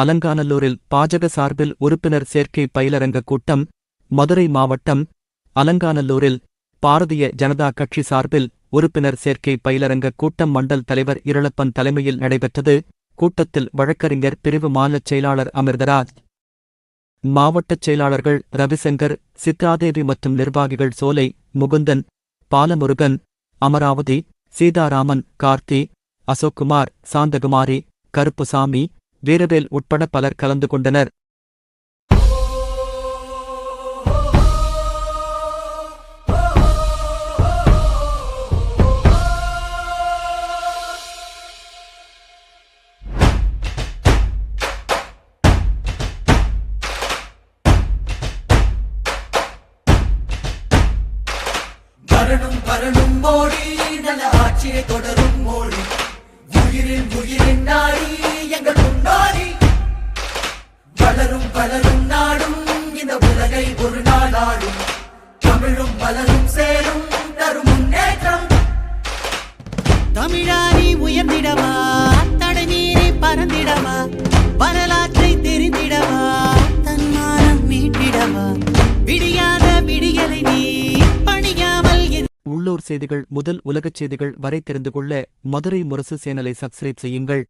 அலங்காநல்லூரில் பாஜக சார்பில் உறுப்பினர் சேர்க்கை பயிலரங்க கூட்டம் மதுரை மாவட்டம் அலங்காநல்லூரில் பாரதிய ஜனதா கட்சி சார்பில் உறுப்பினர் சேர்க்கை பயிலரங்க கூட்டம் மண்டல் தலைவர் இருளப்பன் தலைமையில் நடைபெற்றது. கூட்டத்தில் வழக்கறிஞர் பிரிவு மாநிலச் செயலாளர் அமிர்தராஜ் மாவட்டச் செயலாளர்கள் ரவிசங்கர் சித்ராதேவி மற்றும் நிர்வாகிகள் சோலை முகுந்தன் பாலமுருகன் அமராவதி சீதாராமன் கார்த்தி அசோக்குமார் சாந்தகுமாரி கருப்புசாமி வீரவேல் உட்பட பலர் கலந்து கொண்டனர். வரணும் வரணும் மோடி நல்ல ஆட்சியை தொடரும் மோடி. உயிரின் உயிரின் தமிழும் வளரும் சேரும் தரும் முன்னேற்றம் தமிழாரி உயர்ந்திடவா தடை மீறி பறந்திடவா வரலாற்றை தெரிந்திடவா தன்மானம் மீட்டிடவா விடியாத விடியலை நீ பணியாமல் உள்ளூர் செய்திகள் முதல் உலகச் செய்திகள் வரை தெரிந்து கொள்ள மதுரை முரசு சேனலை சப்ஸ்கிரைப் செய்யுங்கள்.